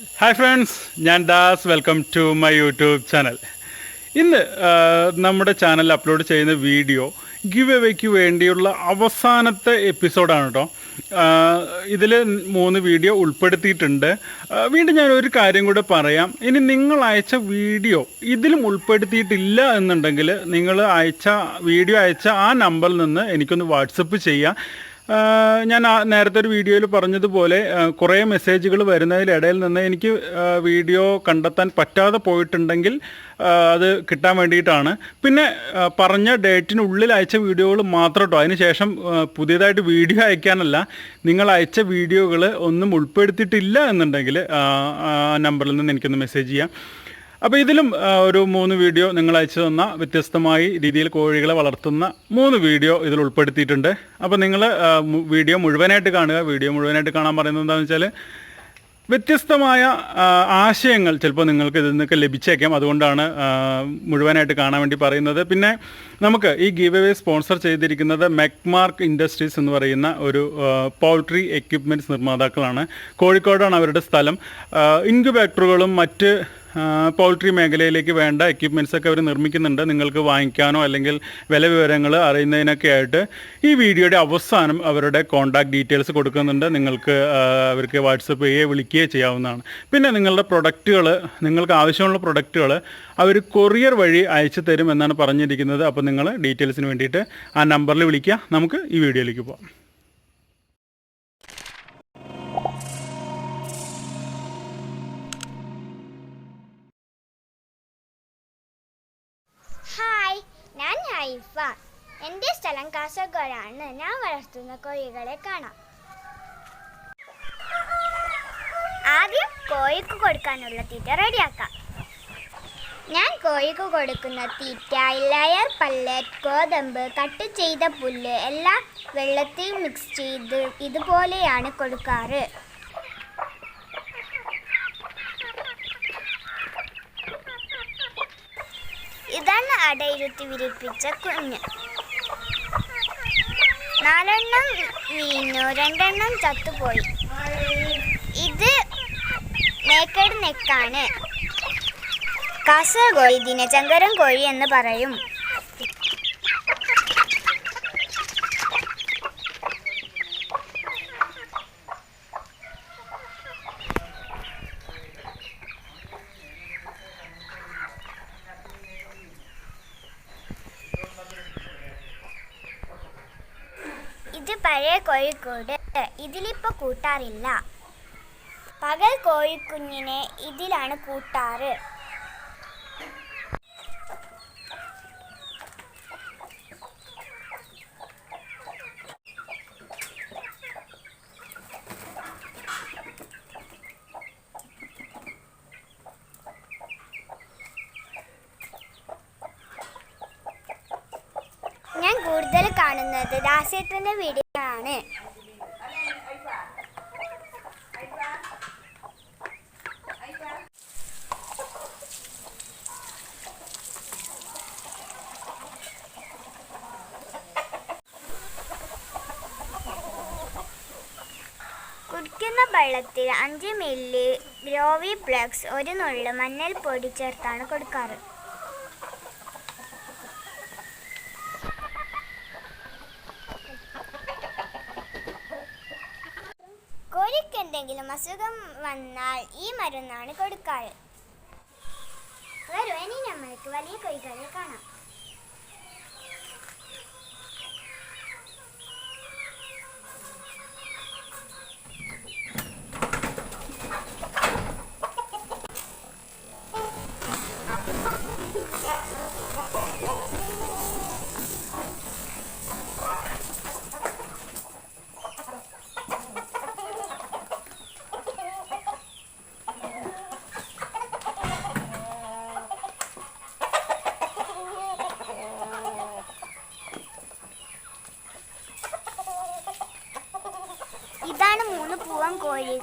Hi friends ഞാൻ Das. Welcome to my YouTube channel ഇന്ന് നമ്മുടെ ചാനലിൽ അപ്ലോഡ് ചെയ്യുന്ന വീഡിയോ ഗിവ് എവേക്ക് വേണ്ടിയുള്ള അവസാനത്തെ എപ്പിസോഡാണ് കേട്ടോ ഇതിൽ മൂന്ന് വീഡിയോ ഉൾപ്പെടുത്തിയിട്ടുണ്ട്. വീണ്ടും ഞാൻ ഒരു കാര്യം കൂടെ പറയാം. ഇനി നിങ്ങൾ അയച്ച വീഡിയോ ഇതിലും ഉൾപ്പെടുത്തിയിട്ടില്ല എന്നുണ്ടെങ്കിൽ നിങ്ങൾ അയച്ച വീഡിയോ അയച്ച ആ നമ്പറിൽ നിന്ന് എനിക്കൊന്ന് വാട്സപ്പ് ചെയ്യാം. ഞാൻ നേരത്തെ ഒരു വീഡിയോയിൽ പറഞ്ഞതുപോലെ കുറേ മെസ്സേജുകൾ വരുന്നതിലിടയിൽ നിന്ന് എനിക്ക് വീഡിയോ കണ്ടെത്താൻ പറ്റാതെ പോയിട്ടുണ്ടെങ്കിൽ അത് കിട്ടാൻ വേണ്ടിയിട്ടാണ്. പിന്നെ പറഞ്ഞ ഡേറ്റിനുള്ളിൽ അയച്ച വീഡിയോകൾ മാത്രം കേട്ടോ അതിനുശേഷം പുതിയതായിട്ട് വീഡിയോ അയക്കാനല്ല നിങ്ങൾ അയച്ച വീഡിയോകൾ ഒന്നും ഉൾപ്പെടുത്തിയിട്ടില്ല എന്നുണ്ടെങ്കിൽ നമ്പറിൽ നിന്ന് എനിക്കൊന്ന് മെസ്സേജ് ചെയ്യാം. അപ്പോൾ ഇതിലും ഒരു മൂന്ന് വീഡിയോ നിങ്ങൾ അയച്ചു തന്ന വ്യത്യസ്തമായി രീതിയിൽ കോഴികളെ വളർത്തുന്ന മൂന്ന് വീഡിയോ ഇതിൽ ഉൾപ്പെടുത്തിയിട്ടുണ്ട്. അപ്പോൾ നിങ്ങൾ വീഡിയോ മുഴുവനായിട്ട് കാണുക. വീഡിയോ മുഴുവനായിട്ട് കാണാൻ പറയുന്നത് എന്താണെന്ന് വെച്ചാൽ വ്യത്യസ്തമായ ആശയങ്ങൾ ചിലപ്പോൾ നിങ്ങൾക്ക് ഇതിൽ നിന്നൊക്കെ ലഭിച്ചേക്കാം. അതുകൊണ്ടാണ് മുഴുവനായിട്ട് കാണാൻ വേണ്ടി പറയുന്നത്. പിന്നെ നമുക്ക് ഈ ഗീവ് അവേ സ്പോൺസർ ചെയ്തിരിക്കുന്നത് മെക്മാർക്ക് ഇൻഡസ്ട്രീസ് എന്ന് പറയുന്ന ഒരു പൗൾട്രി എക്യുപ്മെന്റ്സ് നിർമ്മാതാക്കളാണ്. കോഴിക്കോടാണ് അവരുടെ സ്ഥലം. ഇൻക്യുബേറ്ററുകളും മറ്റ് പൗൾട്രി മേഖലയിലേക്ക് വേണ്ട എക്യുപ്മെന്റ്സ് ഒക്കെ അവർ നിർമ്മിക്കുന്നുണ്ട്. നിങ്ങൾക്ക് വാങ്ങിക്കാനോ അല്ലെങ്കിൽ വില വിവരങ്ങൾ അറിയുന്നതിനൊക്കെ ആയിട്ട് ഈ വീഡിയോയുടെ അവസാനം അവരുടെ കോൺടാക്ട് ഡീറ്റെയിൽസ് കൊടുക്കുന്നുണ്ട്. നിങ്ങൾക്ക് അവർക്ക് വാട്സപ്പ് ചെയ്യുകയോ വിളിക്കുകയോ ചെയ്യാവുന്നതാണ്. പിന്നെ നിങ്ങളുടെ പ്രൊഡക്റ്റുകൾ നിങ്ങൾക്ക് ആവശ്യമുള്ള പ്രൊഡക്റ്റുകൾ അവർ കൊറിയർ വഴി അയച്ചു തരും എന്നാണ് പറഞ്ഞിരിക്കുന്നത്. അപ്പോൾ നിങ്ങൾ ഡീറ്റെയിൽസിന് വേണ്ടിയിട്ട് ആ നമ്പറിൽ വിളിക്കുക. നമുക്ക് ഈ വീഡിയോയിലേക്ക് പോകാം. എന്റെ സ്ഥലം കാസർഗോഡാണ്. ഞാൻ വളർത്തുന്ന കോഴികളെ കാണാം. ആദ്യം കോഴിക്ക് കൊടുക്കാനുള്ള തീറ്റ റെഡിയാക്കാം. ഞാൻ കോഴിക്ക് കൊടുക്കുന്ന തീറ്റ ലയർ പല്ലറ്റ് ഗോതമ്പ് കട്ട് ചെയ്ത പുല്ല് എല്ലാം വെള്ളത്തിൽ മിക്സ് ചെയ്ത് ഇതുപോലെയാണ് കൊടുക്കാറ്. ഇതാണ് അടയിരുത്തി വിരിപ്പിച്ച കുഞ്ഞ്. നാലെണ്ണം വീണു രണ്ടെണ്ണം ചത്തുപോയി. ഇത് നേക്കഡ് നെക്കാണ്. കാസർഗോയി ദിനചങ്കരം ചങ്കരം കോഴി എന്ന് പറയും ഇത് പഴയ കോഴിക്കോട്. ഇതിലിപ്പോൾ കൂട്ടാറില്ല. പകൽ കോഴിക്കുഞ്ഞിനെ ഇതിലാണ് കൂട്ടാറ്. ഞാൻ കൂടുതൽ കാണുന്നത് ദാസേട്ടന്റെ വീഡിയോ ആണ്. കുടിക്കുന്ന വെള്ളത്തിൽ അഞ്ച് മില്ലി ഗ്രോവി ബ്ലക്സ് ഒരു നുള്ളു മഞ്ഞൾപ്പൊടി ചേർത്താണ് കൊടുക്കാറ്. എന്തെങ്കിലും അസുഖം വന്നാൽ ഈ മരുന്നാണ് കൊടുക്കാറ്. വരൂ ഇനി നമ്മൾക്ക് വലിയ കൊയ്കളിൽ കാണാം.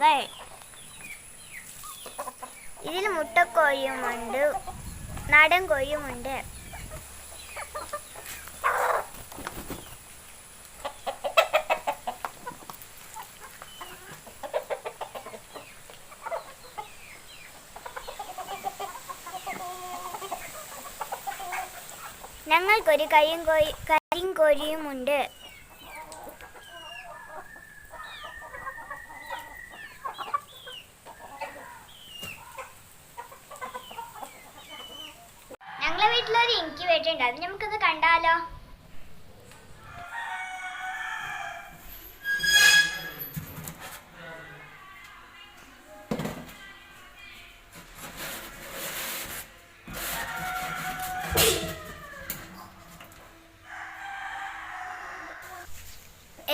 മുട്ടകൾ ഇതിൽ മുട്ടക്കോഴിയുമുണ്ട്. നാടൻ കോഴിയുമുണ്ട്. ഞങ്ങൾക്കൊരു കരിങ്കോഴി കരിങ്കോഴിയുമുണ്ട്.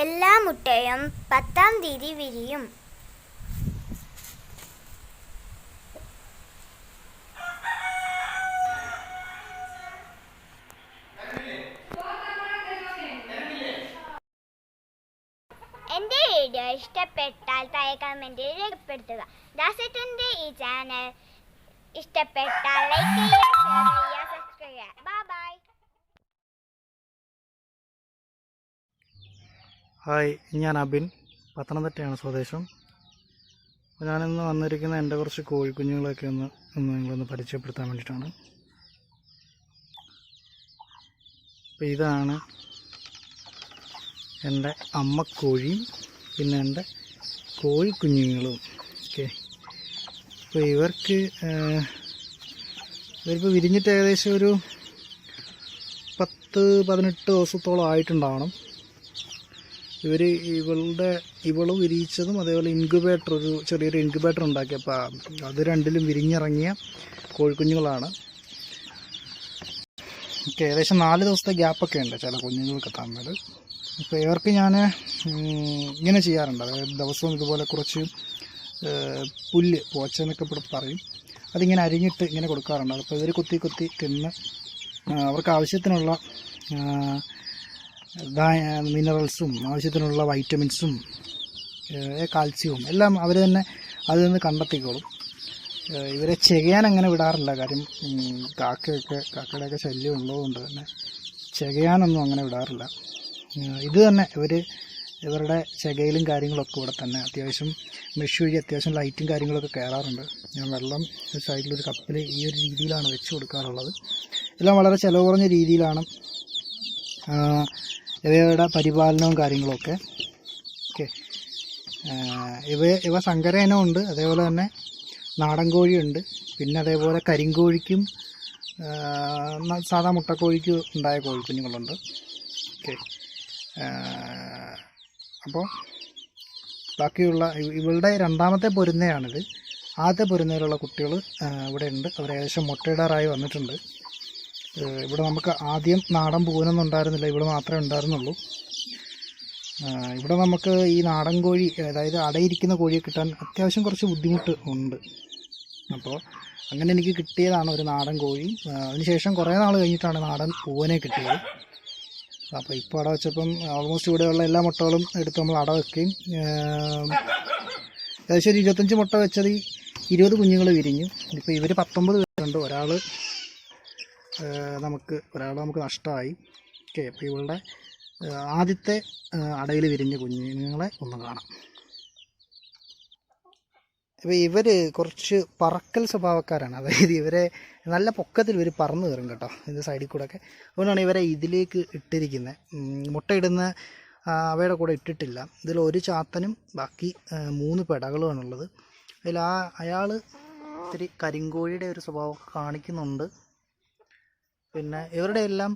എല്ലാ മുട്ടയും പത്താം തീയതി വിരിയും. എന്റെ വീഡിയോ ഇഷ്ടപ്പെട്ടാൽ താഴെ കമന്റിൽ രേഖപ്പെടുത്തുക. ദാസേട്ടന്റെ ഈ ചാനൽ ഇഷ്ടപ്പെട്ടാൽ ലൈക്ക് ചെയ്യുക ഷെയർ ചെയ്യുക സബ്സ്ക്രൈബ് ചെയ്യുക. ഹായ് ഞാൻ അബിൻ പത്തനംതിട്ടയാണ് സ്വദേശം. അപ്പോൾ ഞാനിന്ന് വന്നിരിക്കുന്ന എന്റെ കുറച്ച് കോഴിക്കുഞ്ഞുങ്ങളൊക്കെ ഒന്ന് ഒന്ന് നിങ്ങളൊന്ന് പരിചയപ്പെടുത്താൻ വേണ്ടിയിട്ടാണ്. അപ്പോൾ ഇതാണ് എന്റെ അമ്മക്കോഴിയും പിന്നെ എന്റെ കോഴിക്കുഞ്ഞുങ്ങളും. ഓക്കെ. അപ്പോൾ ഇവർക്ക് ഇവരിപ്പോൾ വിരിഞ്ഞിട്ട് ഏകദേശം ഒരു പത്ത് പതിനെട്ട് ദിവസത്തോളം ആയിട്ടുണ്ടാവണം. ഇവർ ഇവളുടെ ഇവൾ വിരിയിച്ചതും അതേപോലെ ഇൻക്യുബേറ്റർ ഒരു ചെറിയൊരു ഇൻക്യുബേറ്റർ ഉണ്ടാക്കി. അപ്പോൾ അത് രണ്ടിലും വിരിഞ്ഞിറങ്ങിയ കോഴിക്കുഞ്ഞുങ്ങളാണ്. ഏകദേശം നാല് ദിവസത്തെ ഗ്യാപ്പൊക്കെ ഉണ്ട് ചില കുഞ്ഞുങ്ങൾക്ക് തമ്മിൽ. അപ്പോൾ ഇവർക്ക് ഞാൻ ഇങ്ങനെ ചെയ്യാറുണ്ട്. അതായത് ദിവസവും ഇതുപോലെ കുറച്ച് പുല്ല് പോച്ച എന്നൊക്കെ ഇവിടെ പറയും. അതിങ്ങനെ അരിഞ്ഞിട്ട് ഇങ്ങനെ കൊടുക്കാറുണ്ട്. അപ്പോൾ ഇവർ കുത്തി കുത്തി തിന്ന് അവർക്ക് ആവശ്യത്തിനുള്ള മിനറൽസും ആവശ്യത്തിനുള്ള വൈറ്റമിൻസും കാൽസ്യവും എല്ലാം അവർ തന്നെ അതിൽ നിന്ന് കണ്ടെത്തിക്കോളും. ഇവരെ ചെകയാൻ അങ്ങനെ വിടാറില്ല. കാര്യം കാക്കയൊക്കെ കാക്കയുടെയൊക്കെ ശല്യം ഉള്ളതുകൊണ്ട് തന്നെ ചെകയാനൊന്നും അങ്ങനെ വിടാറില്ല. ഇത് തന്നെ ഇവർ ഇവരുടെ ചെകയിലും കാര്യങ്ങളൊക്കെ ഇവിടെ തന്നെ അത്യാവശ്യം മെഷ് വഴി അത്യാവശ്യം ലൈറ്റും കാര്യങ്ങളൊക്കെ കയറാറുണ്ട്. ഞാൻ വെള്ളം സൈഡിലൊരു കപ്പിൽ ഈ ഒരു രീതിയിലാണ് വെച്ച് കൊടുക്കാറുള്ളത്. എല്ലാം വളരെ ചിലവ് കുറഞ്ഞ രീതിയിലാണ് ഇവയുടെ പരിപാലനവും കാര്യങ്ങളൊക്കെ. ഓക്കെ. ഇവ ഇവ സങ്കര ഉണ്ട് അതേപോലെ തന്നെ നാടൻ കോഴിയുണ്ട് പിന്നെ അതേപോലെ കരിങ്കോഴിക്കും സാധാ മുട്ടക്കോഴിക്കും ഉണ്ടായ കോഴിക്കുഞ്ഞുങ്ങളുണ്ട്. ഓക്കെ. അപ്പോൾ ബാക്കിയുള്ള ഇവളുടെ രണ്ടാമത്തെ പൊരുന്നയാണിത്. ആദ്യത്തെ പൊരുന്നയിലുള്ള കുട്ടികൾ ഇവിടെ ഉണ്ട് അവർ ഏകദേശം മുട്ടയിടാറായി വന്നിട്ടുണ്ട്. ഇവിടെ നമുക്ക് ആദ്യം നാടൻ പൂവനൊന്നും ഉണ്ടായിരുന്നില്ല. ഇവിടെ മാത്രമേ ഉണ്ടായിരുന്നുള്ളൂ. ഇവിടെ നമുക്ക് ഈ നാടൻ കോഴി അതായത് അടയിരിക്കുന്ന കോഴിയെ കിട്ടാൻ അത്യാവശ്യം കുറച്ച് ബുദ്ധിമുട്ട് ഉണ്ട്. അപ്പോൾ അങ്ങനെ എനിക്ക് കിട്ടിയതാണ് ഒരു നാടൻ കോഴി. അതിനുശേഷം കുറേ നാൾ കഴിഞ്ഞിട്ടാണ് നാടൻ പൂവനെ കിട്ടിയത്. അപ്പോൾ ഇപ്പോൾ അട വെച്ചപ്പം ഓൾമോസ്റ്റ് ഇവിടെയുള്ള എല്ലാ മുട്ടകളും എടുത്ത് നമ്മൾ അട വെക്കുകയും ഏകദേശം ഒരു ഇരുപത്തഞ്ച് മുട്ട വെച്ചത് ഇരുപത് കുഞ്ഞുങ്ങൾ വിരിഞ്ഞു. ഇപ്പോൾ ഇവർ പത്തൊമ്പത് പേരുണ്ട്. ഒരാൾ നമുക്ക് ഒരാളെ നമുക്ക് നഷ്ടമായി. ഓക്കെ അപ്പോൾ ഇവളുടെ ആദ്യത്തെ അടയിൽ വിരിഞ്ഞ കുഞ്ഞുങ്ങളെ ഒന്ന് കാണാം. അപ്പോൾ ഇവർ കുറച്ച് പറക്കൽ സ്വഭാവക്കാരാണ്. അതായത് ഇവരെ നല്ല പൊക്കത്തിൽ ഇവർ പറന്ന് കയറും കേട്ടോ ഇത് സൈഡിൽ കൂടെ ഒക്കെ അതുകൊണ്ടാണ് ഇവരെ ഇതിലേക്ക് ഇട്ടിരിക്കുന്നത് മുട്ടയിടുന്ന അവയുടെ കൂടെ ഇട്ടിട്ടില്ല. ഇതിൽ ഒരു ചാത്തനും ബാക്കി മൂന്ന് പെടകളുമാണുള്ളത്. അതിൽ ആ അയാൾ ഇത്തിരി കരിങ്കോഴിയുടെ ഒരു സ്വഭാവം കാണിക്കുന്നുണ്ട്. പിന്നെ ഇവരുടെ എല്ലാം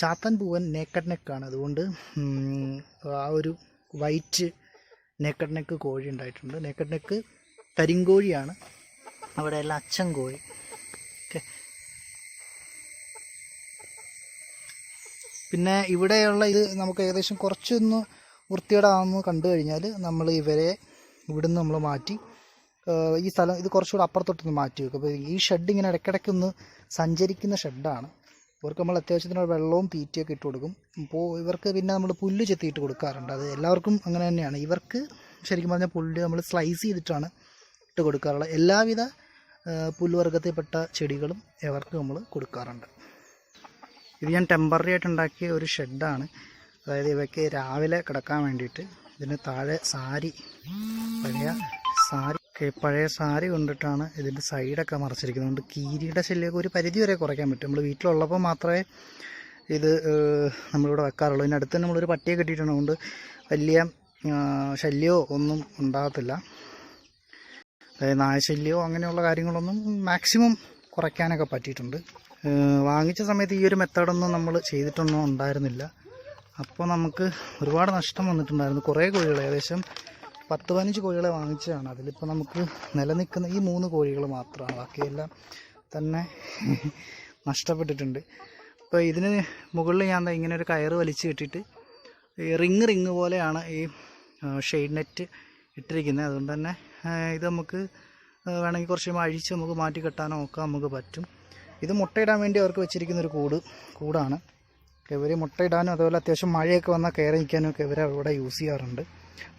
ചാത്തൻ പൂവൻ നേക്കഡ് നെക്കാണ് അതുകൊണ്ട് ആ ഒരു വൈറ്റ് നേക്കഡ് നെക്ക് കോഴി ഉണ്ടായിട്ടുണ്ട്. നേക്കഡ് നെക്ക് കരിങ്കോഴിയാണ്. അവിടെ എല്ലാം അച്ഛൻ കോഴി. ഓക്കെ. പിന്നെ ഇവിടെയുള്ള ഇത് നമുക്ക് ഏകദേശം കുറച്ചൊന്ന് വൃത്തികേടാണെന്ന് കണ്ടു കഴിഞ്ഞാൽ നമ്മൾ ഇവരെ ഇവിടുന്ന് നമ്മൾ മാറ്റി ഈ സ്ഥലം ഇത് കുറച്ചുകൂടെ അപ്പുറത്തോട്ടൊന്ന് മാറ്റി വെക്കും. അപ്പോൾ ഈ ഷെഡ് ഇങ്ങനെ ഇടയ്ക്കിടയ്ക്ക് ഒന്ന് സഞ്ചരിക്കുന്ന ഷെഡാണ് ഇവർക്ക് നമ്മൾ അത്യാവശ്യത്തിന് വെള്ളവും തീറ്റയൊക്കെ ഇട്ട് കൊടുക്കും. അപ്പോൾ ഇവർക്ക് പിന്നെ നമ്മൾ പുല്ല് ചെത്തിയിട്ട് കൊടുക്കാറുണ്ട്. അത് എല്ലാവർക്കും അങ്ങനെ തന്നെയാണ്. ഇവർക്ക് ശരിക്കും പറഞ്ഞാൽ പുല്ല് നമ്മൾ സ്ലൈസ് ചെയ്തിട്ടാണ് ഇട്ട് കൊടുക്കാറുള്ളത്. എല്ലാവിധ പുല്ലുവർഗത്തിൽപ്പെട്ട ചെടികളും ഇവർക്ക് നമ്മൾ കൊടുക്കാറുണ്ട്. ഇത് ഞാൻ ടെമ്പററി ആയിട്ട് ഉണ്ടാക്കിയ ഒരു ഷെഡാണ് അതായത് ഇവയ്ക്ക് രാവിലെ കിടക്കാൻ വേണ്ടിയിട്ട് ഇതിന് താഴെ സാരി പഴയ സാരി പഴയ സാരി കൊണ്ടിട്ടാണ് ഇതിന്റെ സൈഡൊക്കെ മറച്ചിരിക്കുന്നത്. അതുകൊണ്ട് കീരിയുടെ ശല്യമൊക്കെ ഒരു പരിധി വരെ കുറയ്ക്കാൻ പറ്റും. നമ്മൾ വീട്ടിലുള്ളപ്പോൾ മാത്രമേ ഇത് നമ്മളിവിടെ വെക്കാറുള്ളൂ. ഇതിന്റെ അടുത്ത് നമ്മളൊരു പട്ടിയെ കെട്ടിയിട്ടുണ്ട്. അതുകൊണ്ട് വലിയ ശല്യമോ ഒന്നും ഉണ്ടാകത്തില്ല. അതായത് നായശല്യമോ അങ്ങനെയുള്ള കാര്യങ്ങളൊന്നും മാക്സിമം കുറയ്ക്കാനൊക്കെ പറ്റിയിട്ടുണ്ട്. വാങ്ങിച്ച സമയത്ത് ഈ ഒരു മെത്തേഡൊന്നും നമ്മൾ ചെയ്തിട്ടൊന്നും ഉണ്ടായിരുന്നില്ല. അപ്പോൾ നമുക്ക് ഒരുപാട് നഷ്ടം വന്നിട്ടുണ്ടായിരുന്നു. കുറേ കോഴികൾ ഏകദേശം പത്ത് പതിനഞ്ച് കോഴികളെ വാങ്ങിച്ചതാണ്. അതിലിപ്പോൾ നമുക്ക് നിലനിൽക്കുന്ന ഈ മൂന്ന് കോഴികൾ മാത്രമാണ്. ബാക്കിയെല്ലാം തന്നെ നഷ്ടപ്പെട്ടിട്ടുണ്ട്. അപ്പോൾ ഇതിന് മുകളിൽ ഞാൻ ഇങ്ങനെ ഒരു കയറ് വലിച്ചു കെട്ടിയിട്ട് റിങ് റിങ് പോലെയാണ് ഈ ഷെയ്ഡ് നെറ്റ് ഇട്ടിരിക്കുന്നത്. അതുകൊണ്ട് തന്നെ ഇത് നമുക്ക് വേണമെങ്കിൽ കുറച്ച് അഴിച്ച് നമുക്ക് മാറ്റി കെട്ടാനോ ഒക്കെ നമുക്ക് പറ്റും. ഇത് മുട്ടയിടാൻ വേണ്ടി അവർക്ക് വെച്ചിരിക്കുന്ന ഒരു കൂട് കൂടാണ്. ഇവർ മുട്ടയിടാനും അതുപോലെ അത്യാവശ്യം മഴയൊക്കെ വന്നാൽ കയറി നിൽക്കാനും ഒക്കെ ഇവർ അവിടെ യൂസ് ചെയ്യാറുണ്ട്.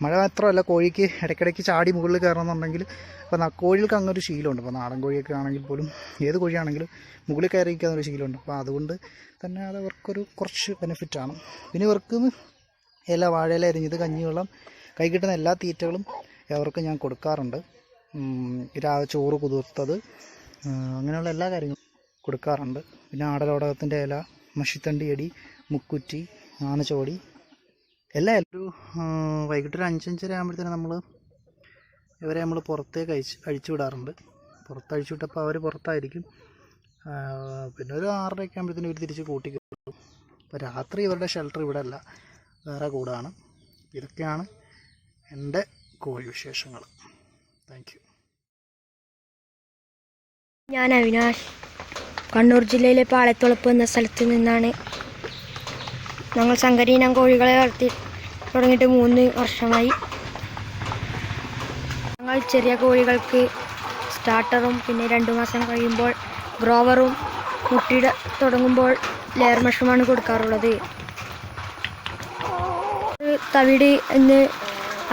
മഴ മാത്രമല്ല കോഴിക്ക് ഇടയ്ക്കിടയ്ക്ക് ചാടി മുകളിൽ കയറണമെന്നുണ്ടെങ്കിൽ ഇപ്പോൾ കോഴികൾക്ക് അങ്ങനെ ഒരു ശീലമുണ്ട്. ഇപ്പോൾ നാടൻ കോഴിയൊക്കെ ആണെങ്കിൽ പോലും ഏത് കോഴിയാണെങ്കിലും മുകളിൽ കയറിയിരിക്കാനൊരു ഒരു ശീലമുണ്ട്. അപ്പോൾ അതുകൊണ്ട് തന്നെ അത് അവർക്കൊരു കുറച്ച് ബെനിഫിറ്റാണ് പിന്നെ ഇവർക്ക് ഇല വാഴയില അരിഞ്ഞത് കഞ്ഞിവെള്ളം കൈ കിട്ടുന്ന എല്ലാ തീറ്റകളും അവർക്ക് ഞാൻ കൊടുക്കാറുണ്ട്. രാവിലെ ചോറ് കുതിർത്തത് അങ്ങനെയുള്ള എല്ലാ കാര്യങ്ങളും കൊടുക്കാറുണ്ട്. പിന്നെ ആടലോടകത്തിന്റെ ഇല മഷിത്തണ്ടി അടി മുക്കുറ്റി ആനച്ചോടി എല്ലാം ഒരു വൈകിട്ട് ഒരു അഞ്ചഞ്ചര ആകുമ്പോഴത്തേനും നമ്മൾ ഇവരെ നമ്മൾ പുറത്തേക്ക് അഴിച്ച് അഴിച്ചു വിടാറുണ്ട്. പുറത്ത് അഴിച്ചു വിട്ടപ്പോൾ അവർ പുറത്തായിരിക്കും പിന്നെ ഒരു ആറരയൊക്കെ ആകുമ്പോഴത്തേനും ഇവർ തിരിച്ച് കൂട്ടി അപ്പോൾ രാത്രി ഇവരുടെ ഷെൽട്ടർ ഇവിടെ അല്ല വേറെ കൂടാണ്. ഇതൊക്കെയാണ് എന്റെ കോഴി വിശേഷങ്ങൾ താങ്ക് ഞാൻ അവിനാഷ്. കണ്ണൂർ ജില്ലയിലെ പാളത്തുളപ്പ് എന്ന സ്ഥലത്ത് നിന്നാണ് ഞങ്ങൾ സങ്കരീനം കോഴികളെ വളർത്തി തുടങ്ങിയിട്ട് മൂന്ന് വർഷമായി. ഞങ്ങൾ ചെറിയ കോഴികൾക്ക് സ്റ്റാർട്ടറും പിന്നെ രണ്ട് മാസം കഴിയുമ്പോൾ ഗ്രോവറും മുട്ടിയിട തുടങ്ങുമ്പോൾ ലെയർ മഷുമാണ് കൊടുക്കാറുള്ളത്. തവിട് എന്ന്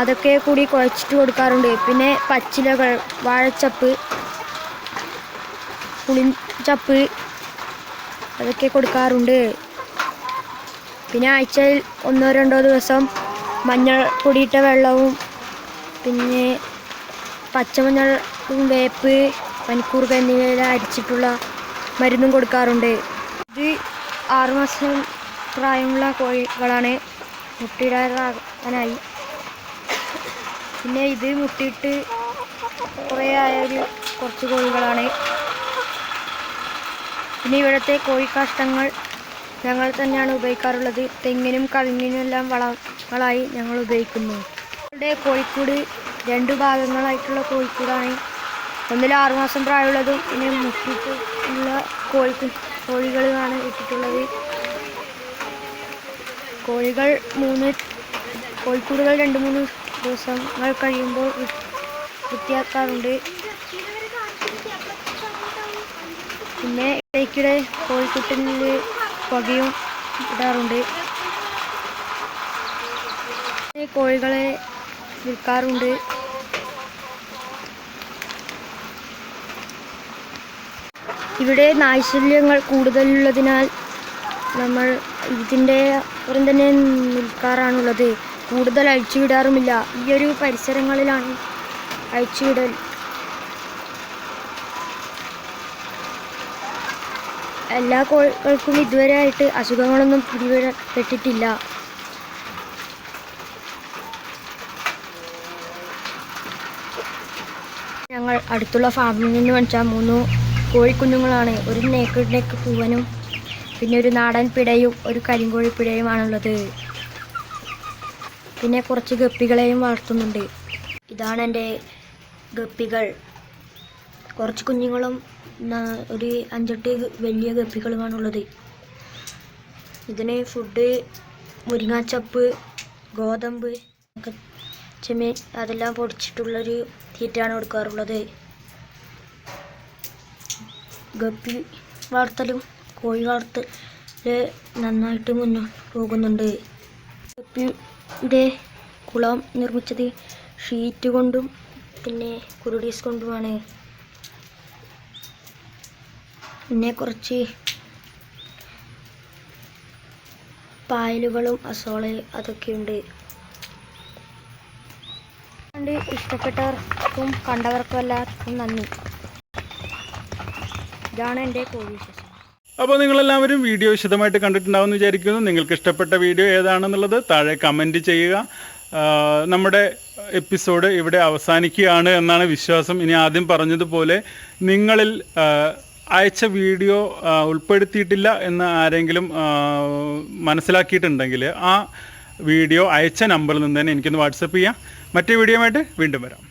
അതൊക്കെ കൂടി കുഴച്ചിട്ട് കൊടുക്കാറുണ്ട്. പിന്നെ പച്ചിലകൾ വാഴച്ചപ്പ് പുളിച്ചപ്പ് അതൊക്കെ കൊടുക്കാറുണ്ട്. പിന്നെ ആഴ്ചയിൽ ഒന്നോ രണ്ടോ ദിവസം മഞ്ഞൾ പൊടിയിട്ട വെള്ളവും പിന്നെ പച്ചമഞ്ഞൾ വേപ്പ് പനിക്കൂർക്ക എന്നിവയിൽ അരിച്ചിട്ടുള്ള മരുന്നും കൊടുക്കാറുണ്ട്. ഇത് ആറുമാസം പ്രായമുള്ള കോഴികളാണ്. മുട്ടയിടാറാകാനായി. പിന്നെ ഇത് മുട്ടിയിട്ട് കുറേ ആയ ഒരു കുറച്ച് കോഴികളാണ്. പിന്നെ ഇവിടുത്തെ കോഴിക്കാഷ്ടങ്ങൾ ഞങ്ങൾ തന്നെയാണ് ഉപയോഗിക്കാറുള്ളത്. തെങ്ങിനും കവിങ്ങിനും എല്ലാം വളങ്ങളായി ഞങ്ങൾ ഉപയോഗിക്കുന്നു. ഞങ്ങളുടെ കോഴിക്കൂട് രണ്ട് ഭാഗങ്ങളായിട്ടുള്ള കോഴിക്കൂടാണ്. ഒന്നിൽ ആറുമാസം പ്രായമുള്ളതും പിന്നെ മുട്ടിട്ട് ഉള്ള കോഴി കോഴികളുമാണ് ഇട്ടിട്ടുള്ളത്. കോഴികൾ മൂന്ന് കോഴിക്കൂടുകൾ രണ്ട് മൂന്ന് ദിവസങ്ങൾ കഴിയുമ്പോൾ വൃത്തിയാക്കാറുണ്ട്. പിന്നെ ഇടയ്ക്കിടെ കോഴിക്കുട്ടനിൽ പുകയും ഇടാറുണ്ട്. കോഴികളെ വിൽക്കാറുണ്ട്. ഇവിടെ നാശല്യങ്ങൾ കൂടുതലുള്ളതിനാൽ നമ്മൾ ഇതിന്റെ പുറം തന്നെ നിൽക്കാറാണുള്ളത്. കൂടുതൽ അഴിച്ചുവിടാറുമില്ല. ഈ ഒരു പരിസരങ്ങളിലാണ് അഴിച്ചുവിടൽ എല്ലാ കോഴികൾക്കും ഇതുവരെ ആയിട്ട് അസുഖങ്ങളൊന്നും പിടിപെട്ടിട്ടില്ല ഞങ്ങൾ അടുത്തുള്ള ഫാമിൽ നിന്ന് വെച്ച മൂന്ന് കോഴിക്കുഞ്ഞുങ്ങളാണ്. ഒരു നേക്കഡ് നെക്ക് പൂവനും പിന്നെ ഒരു നാടൻ പിടയും ഒരു കരിങ്കോഴി പിടയുമാണുള്ളത്. പിന്നെ കുറച്ച് ഗപ്പികളെയും വളർത്തുന്നുണ്ട്. ഇതാണ് എന്റെ ഗപ്പികൾ. കുറച്ച് കുഞ്ഞുങ്ങളും ഒരു അഞ്ചെട്ട് വലിയ ഗപ്പികളുമാണുള്ളത്. ഇതിന് ഫുഡ് മുരിങ്ങാച്ചപ്പ് ഗോതമ്പ് ചെമ്മീൻ അതെല്ലാം പൊടിച്ചിട്ടുള്ളൊരു തീറ്റയാണ് കൊടുക്കാറുള്ളത്. ഗപ്പി വളർത്തലും കോഴി വളർത്തൽ നന്നായിട്ട് മുന്നോട്ട് പോകുന്നുണ്ട്. ഗപ്പിയുടെ കുളം നിർമ്മിച്ചത് ഷീറ്റ് കൊണ്ടും പിന്നെ കുരുടീസ് കൊണ്ടുമാണ്. പിന്നെ കുറച്ച് പായലുകളും അസോള അതൊക്കെയുണ്ട് ഇഷ്ടപ്പെട്ടവർക്കും കണ്ടവർക്കും എല്ലാവർക്കും നന്ദി. ഇതാണ് എന്റെ കോഴി വിശേഷം. അപ്പോൾ നിങ്ങളെല്ലാവരും വീഡിയോ വിശദമായിട്ട് കണ്ടിട്ടുണ്ടാവുമെന്ന് വിചാരിക്കുന്നു. നിങ്ങൾക്ക് ഇഷ്ടപ്പെട്ട വീഡിയോ ഏതാണെന്നുള്ളത് താഴെ കമന്റ് ചെയ്യുക. നമ്മുടെ എപ്പിസോഡ് ഇവിടെ അവസാനിക്കുകയാണ് എന്നാണ് വിശ്വാസം. ഇനി ആദ്യം പറഞ്ഞതുപോലെ നിങ്ങളിൽ അയച്ച വീഡിയോ ഉൾപ്പെടുത്തിയിട്ടില്ല എന്ന് ആരെങ്കിലും മനസ്സിലാക്കിയിട്ടുണ്ടെങ്കിൽ ആ വീഡിയോ അയച്ച നമ്പറിൽ നിന്ന് തന്നെ എനിക്കൊന്ന് വാട്സപ്പ് ചെയ്യാം. മറ്റേ വീഡിയോ ആയിട്ട് വീണ്ടും വരാം.